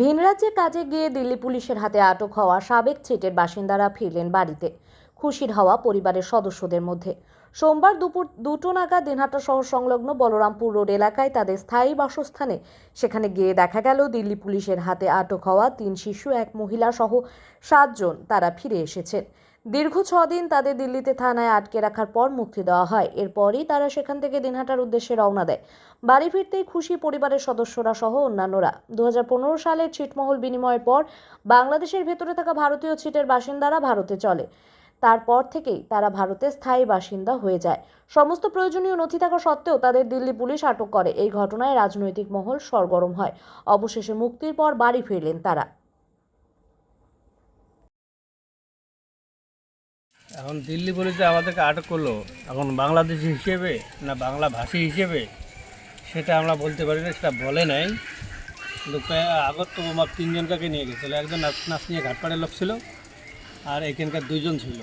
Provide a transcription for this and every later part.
ভিন রাজ্যে কাজে গিয়ে দিল্লি পুলিশের হাতে আটক হওয়া সাবেক ছিটের বাসিন্দারা ফিরলেন বাড়িতে। খুশির হওয়া পরিবারের সদস্যদের মধ্যে। সোমবার দুপুর দুটো নাগাদ দিনহাটা শহর সংলগ্ন বলরামপুর রোড এলাকায় তাদের স্থায়ী বাসস্থানে সেখানে গিয়ে দেখা গেল দিল্লি পুলিশের হাতে আটক হওয়া তিন শিশু, এক মহিলা সহ সাতজন তারা ফিরে এসেছেন। দীর্ঘ দিন তাদের দিল্লিতে থানায় আটকে রাখার পর মুক্তি দেওয়া হয়। এরপরই তারা সেখান থেকে দিনহাটার উদ্দেশ্যে রওনা দেয়। বাড়ি ফিরতেই খুশি পরিবারের সদস্যরা সহ অন্যান্যরা। দু সালের ছিটমহল বিনিময়ের পর বাংলাদেশের ভেতরে থাকা ভারতীয় ছিটের বাসিন্দারা ভারতে চলে। তারপর থেকেই তারা ভারতে স্থায়ী বাসিন্দা হয়ে যায়। সমস্ত প্রয়োজনীয় নথি থাকা সত্ত্বেও তাদের দিল্লি পুলিশ আটক করে। এই ঘটনায় রাজনৈতিক মহল সরগরম হয়। অবশেষে মুক্তির পর বাড়ি ফিরলেন তারা। এখন দিল্লি পুলিশে আমাদেরকে আটক করল। এখন বাংলাদেশি হিসেবে না বাংলা ভাষী হিসেবে সেটা আমরা বলতে পারি না, সেটা বলে নাই। কিন্তু আগত তো আমার তিনজনকে নিয়ে গেছিল একজন নাচ নাচ নিয়ে ঘাটপাড়ের লোক ছিল আর এখানকার দুইজন ছিল।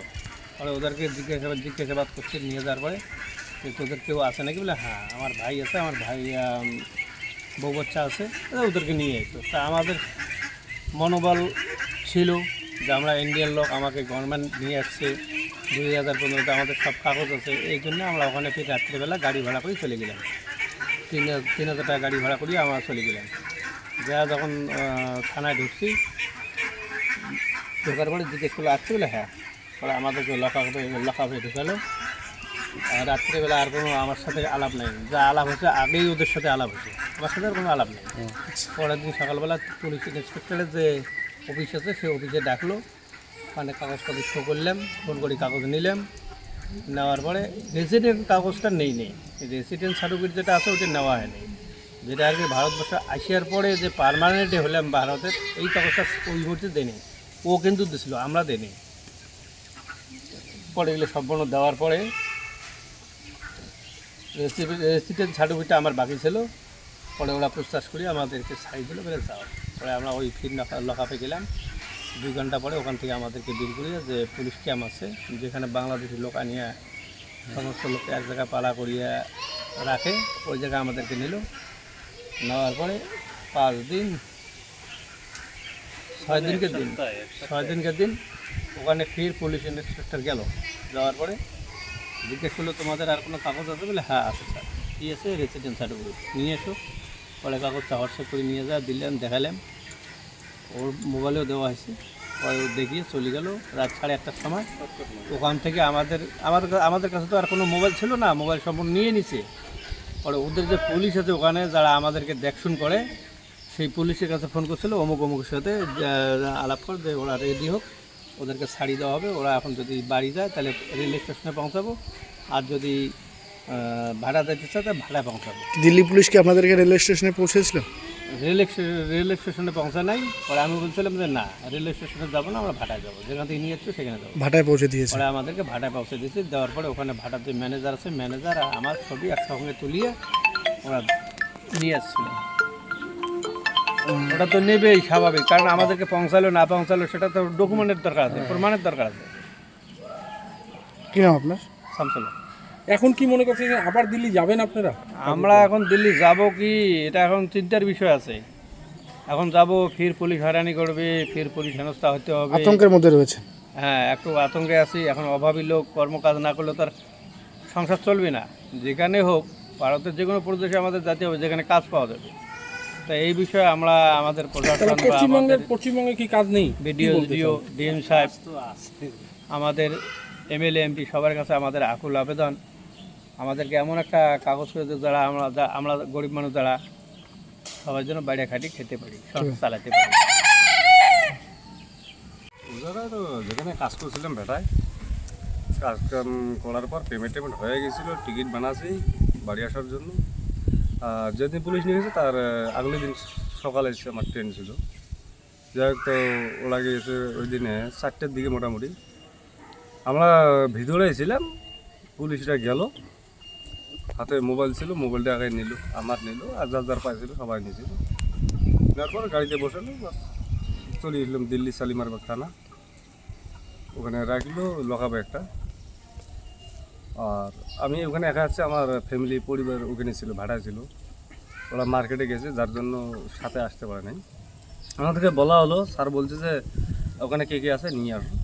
পরে ওদেরকে জিজ্ঞাসাবাদ জিজ্ঞাসাবাদ করছে নিয়ে যাওয়ার পরে। তোদের কেউ আছে নাকি? বলে হ্যাঁ আমার ভাই আছে, আমার ভাই বউ বাচ্চা আছে ওদেরকে নিয়ে এসো তা আমাদের মনোবল ছিল যে আমরা ইন্ডিয়ান লোক, আমাকে গভর্নমেন্ট নিয়ে আসছে। দুই হাজার পনেরোতে আমাদের সব কাগজ আছে এই জন্য আমরা ওখানে ফির রাত্রিবেলা গাড়ি ভাড়া করে চলে গেলাম। তিন হাজার তিন হাজার টাকা গাড়ি ভাড়া করিয়ে আমরা চলে গেলাম। যা যখন থানায় ঢুকছি ঢোকার পরে জিজ্ঞেস করল আসছে বলে? হ্যাঁ। পরে আমাদেরকে লকাপে লকাপে ঢুকালো। আর রাত্রিবেলা আর কোনো আমার সাথে আলাপ নেই। যা আলাপ হয়েছে আগেই ওদের সাথে আলাপ হয়েছে। আমার সাথে আর কোনো আলাপ নেই। পরের দিন সকালবেলা পুলিশ ইন্সপেক্টরের যে অফিস আছে সেই অফিসে ডাকলো। ওখানে কাগজপত্র শো করলাম ফোন করে কাগজ নিলাম। নেওয়ার পরে রেসিডেন্ট কাগজটা নেই নেই রেসিডেন্ট সার্টিফিকেট যেটা আছে ওটা নেওয়া হয়নি। যেটা আর কি ভারতবর্ষে আসিয়ার পরে যে পারমানেন্টে হলাম ভারতের এই কাগজটা ওই মুহূর্তে দেয়নি ও কিন্তু দিছিল, আমরা দেয়নি পরে এগুলো সম্পূর্ণ দেওয়ার পরে রেসিডেন্ট সার্টিফিকেটটা আমার বাকি ছিল। পরে ওরা পুস্তাস করি আমাদেরকে সাইজ দিল বলে যাও পরে আমরা ওই ফির লকাপে গেলাম। দুই ঘণ্টা পরে ওখান থেকে আমাদেরকে বের করিয়ে যে পুলিশ ক্যাম্প আছে যেখানে বাংলাদেশি লোক আনিয়ে সমস্ত লোককে এক জায়গায় পালা করিয়ে রাখে ওই জায়গায় আমাদেরকে নিল। নেওয়ার পরে পাঁচ দিন ছয় দিনকে দিন ছয় দিনকে দিন ওখানে ফির পুলিশ ইন্সপেক্টর গেল। যাওয়ার পরে জিজ্ঞেস করল তোমাদের আর কোনো কাগজ আছে? বলে হ্যাঁ আছে স্যার। কী আছে? রেসিডেন্ট সার্টিফিকেট নিয়ে এসো। পরে কাগজটা হোয়াটসঅ্যাপ করে নিয়ে যা দিলাম দেখালাম ওর মোবাইলেও দেওয়া হয়েছে। দেখিয়ে চলে গেল রাত সাড়ে একটার সময়। ওখান থেকে আমাদের আমাদের আমাদের কাছে তো আর কোনো মোবাইল ছিল না, মোবাইল সম্পূর্ণ নিয়ে নিছে। পরে ওদের যে পুলিশ আছে ওখানে যারা আমাদেরকে দেখশুন করে, সেই পুলিশের কাছে ফোন করছিল, অমুক অমুকের সাথে আলাপ কর, যে ওরা রেডি হোক, ওদেরকে শাড়ি দেওয়া হবে। ওরা এখন যদি বাড়ি যায়, তাহলে রেল স্টেশনে পৌঁছাবো। আর যদি ভাড়া দিতে চায়, তাহলে ভাড়া পৌঁছাবো। দিল্লি পুলিশ কি আপনাদেরকে রেল স্টেশনে পৌঁছেছিল? রেল রেল স্টেশনে পৌঁছা নাই। পরে আমি বলছিলাম যে না রেল স্টেশনে যাব না আমরা ভাটায় যাব। যেখান থেকে নিয়ে যাচ্ছি সেখানে যাব। ভাটায় পৌঁছে দিয়েছে। পরে আমাদেরকে ভাটায় পৌঁছে দিয়েছে। দেওয়ার পরে ওখানে ভাটার যে ম্যানেজার আছে ম্যানেজার আর আমার ছবি একসঙ্গে তুলিয়ে ওরা নিয়ে আসছিল। ওটা তো নেবেই স্বাভাবিক কারণ আমাদেরকে পৌঁছালো না পৌঁছালো সেটা তো ডকুমেন্টের দরকার আছে প্রমাণের দরকার আছে। কি নাম আপনার? সামসুল এখন কি মনে করছেন আবার দিল্লি যাবেন আপনারা? আমরা এখন দিল্লি যাব কি? এটা এখন চিন্তার বিষয় আছে। এখন যাব ফির পুলিশ হয়রানি করবে ফির পুলিশ হেনস্থা হতে হবে। আতঙ্কের মধ্যে রয়েছে হ্যাঁ একটু আতঙ্কে আছি। এখন অভাবী লোক কর্মকাজ না করলে তার সংসার চলবে না। যেখানে হোক ভারতের যে কোনো প্রদেশে আমাদের যেতে হবে যেখানে কাজ পাওয়া যাবে। তো এই বিষয়ে আমরা আমাদের প্রশাসন পশ্চিমবঙ্গের আমাদের পশ্চিমবঙ্গে কি কাজ নেই? বিডিও ডিও ডিএম সাহেব আমাদের এমএলএ এমপি সবার কাছে আমাদের আকুল আবেদন। আমাদেরকে এমন একটা কাগজ করে যারা আমরা আমরা গরিব মানুষ যারা সবার জন্য বাইরে খাটি খেতে পারি চালাতে পারি। তো যেখানে কাজ করছিলাম ভেটায় কাজকাম করার পর পেমেন্ট টেমেন্ট হয়ে গেছিল টিকিট বানাছি বাড়ি আসার জন্য। আর যেদিন পুলিশ নিয়ে গেছে তার আগলে দিন সকালে এসে আমার ট্রেন ছিল। যাই হোক তো ওরা গিয়েছে ওই দিনে চারটের দিকে মোটামুটি। আমরা ভিতরে ছিলাম পুলিশরা গেল। হাতে মোবাইল ছিল, মোবাইলটা আগে নিল, আমার নিল, আর যার যার পাইছিল সবাই নিয়েছিল। নেওয়ার পর গাড়িতে বসালো বাস। চলে এলাম দিল্লি শালিমারবাগ থানা। ওখানে রাখল লকাবে একটা আর আমি ওখানে একা আছে, আমার ফ্যামিলি পরিবার ওখানে ছিল, ভাড়া ছিল। ওরা মার্কেটে গেছে, যার জন্য সাথে আসতে পারে নাই। আমাদেরকে বলা হলো, স্যার বলছে যে, ওখানে কে কে আছে, নিয়ে আসো।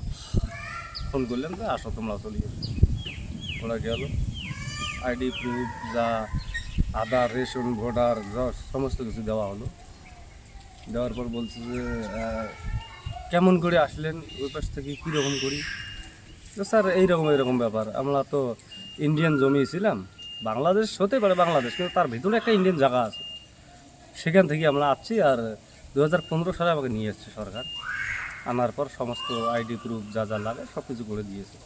ফোন করলেন যে, আসো তোমরা চলে যাবে ওরা গেল। আইডি প্রুফ, যা আধার, রেশন, ভোটার সমস্ত কিছু দেওয়া হলো। দেওয়ার পর বলছে যে কেমন করে আসলেন? ওই পাশ থেকে কীরকম করি? তো স্যার, এইরকম এইরকম ব্যাপার। আমরা তো ইন্ডিয়ান জমিয়েছিলাম বাংলাদেশ হতে পারে বাংলাদেশ, কিন্তু তার ভিতরে একটা ইন্ডিয়ান জায়গা আছে। সেখান থেকে আমরা আসছি আর দু হাজার পনেরো সালে আমাকে নিয়ে এসছে সরকার। আনার পর সমস্ত আইডি প্রুফ যা যা লাগে সব কিছু করে দিয়েছে।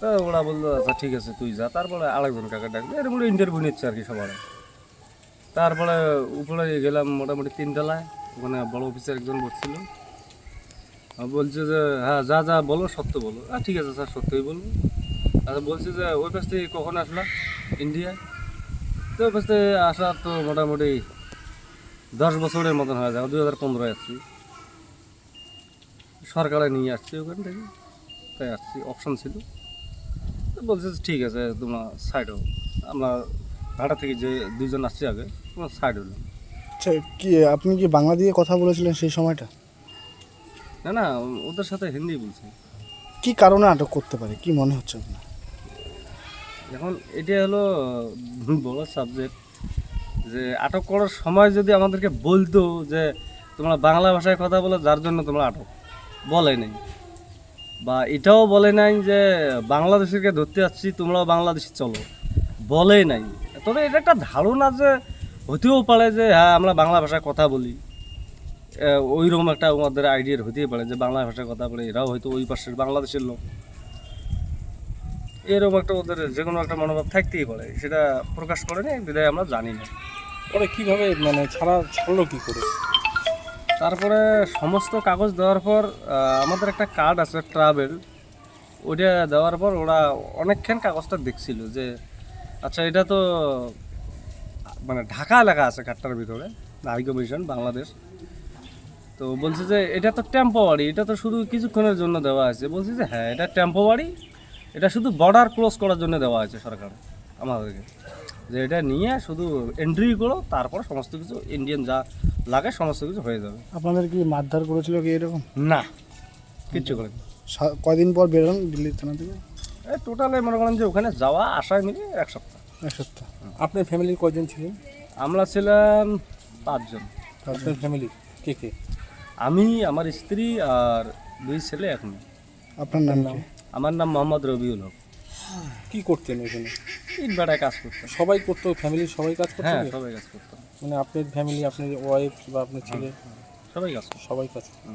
তা ওরা বলল আচ্ছা ঠিক আছে, তুই যা। তারপরে আরেকজন কাকে ডাকবে এর মধ্যে ইন্টারভিউ নিচ্ছে আর কি সবার। তারপরে উপরে গেলাম মোটামুটি তিনতলায়, ওখানে বড় অফিসার একজন বসছিল। বলছে যে হ্যাঁ যা যা, বলো, সত্য বলো। হ্যাঁ ঠিক আছে, স্যার, সত্যই বলব। আচ্ছা বলছে যে, ওই পাশ থেকে কখন আসলাম ইন্ডিয়ায় তো ওই পাশ থেকে আসা তো মোটামুটি দশ বছরের মতন হয়ে যাবে দুই হাজার পনেরোয় আসছি। সরকারে নিয়ে আসছি ওখান থেকে, তাই আসছি অপশন ছিল। বলছে ঠিক আছে তোমরা সাইড হও। আমরা ভাড়া থেকে যে দুজন আসছি আগে তোমরা সাইড হলো আচ্ছা কি আপনি কি বাংলা দিয়ে কথা বলেছিলেন সেই সময়টা? না না ওদের সাথে হিন্দি বলছি। কি কারণে আটক করতে পারে? কি মনে হচ্ছে আপনার? এখন এটা হলো বড় সাবজেক্ট যে আটক করার সময় যদি আমাদেরকে বলতো যে তোমরা বাংলা ভাষায় কথা বলো যার জন্য তোমরা আটক। বলে নাই। বা এটাও বলে নাই যে বাংলাদেশিকে ধরতে যাচ্ছি, তোমরাও বাংলাদেশি চলো। বলে নাই। তবে এটা একটা ধারণা যে হতেও পারে যে হ্যাঁ আমরা বাংলা ভাষায় কথা বলি। ওই রকম একটা আমাদের আইডিয়ার হতেই পারে যে বাংলা ভাষায় কথা বলে, এরাও হয়তো ওই পাশের বাংলাদেশের লোক। এরকম একটা ওদের যে কোনো একটা মনোভাব থাকতেই পারে, সেটা প্রকাশ করেনি বিদায় আমরা জানি না। ওরা কীভাবে মানে ছাড়া, ছাড়লো কী করে? তারপরে সমস্ত কাগজ দেওয়ার পর আমাদের একটা কার্ড আছে ট্রাভেল ওইটা দেওয়ার পর ওরা অনেকক্ষণ কাগজটা দেখছিল যে আচ্ছা এটা তো মানে ঢাকা লেখা আছে কার্ডটার ভিতরে হাই কমিশন বাংলাদেশ। তো বলছে যে, এটা তো টেম্পোয়ারি এটা তো শুধু কিছুক্ষণের জন্য দেওয়া আছে। বলছে যে হ্যাঁ এটা টেম্পোয়ারি এটা শুধু বর্ডার ক্লোজ করার জন্য দেওয়া আছে সরকার, আমাদেরকে। যে এটা নিয়ে শুধু এন্ট্রি করো তারপর সমস্ত কিছু ইন্ডিয়ান যা লাগে সমস্ত কিছু হয়ে যাবে। আপনাদের কি মারধর করেছিল কি এরকম? না কিচ্ছু করে সা- কয়দিন পর বেরোন দিল্লির থানা থেকে? এই টোটালে মনে করেন যে ওখানে যাওয়া আসায় মিলে এক সপ্তাহ। এক সপ্তাহ। আপনার ফ্যামিলির কয়জন ছিলেন? আমরা ছিলাম পাঁচজন। আপনার ফ্যামিলি কে কে? আমি আমার স্ত্রী আর দুই ছেলে এক মেয়ে আপনার নাম আমার নাম মোহাম্মদ রবিউল হক। কি করতেন এখানে? ইট ভাটায় কাজ করতাম। সবাই করতো ফ্যামিলির সবাই কাজ করতো হ্যাঁ সবাই কাজ করতো মানে আপনার ফ্যামিলি আপনার ওয়াইফ বা আপনার ছেলে? সবাই কাজ সবাই কাজ করতো।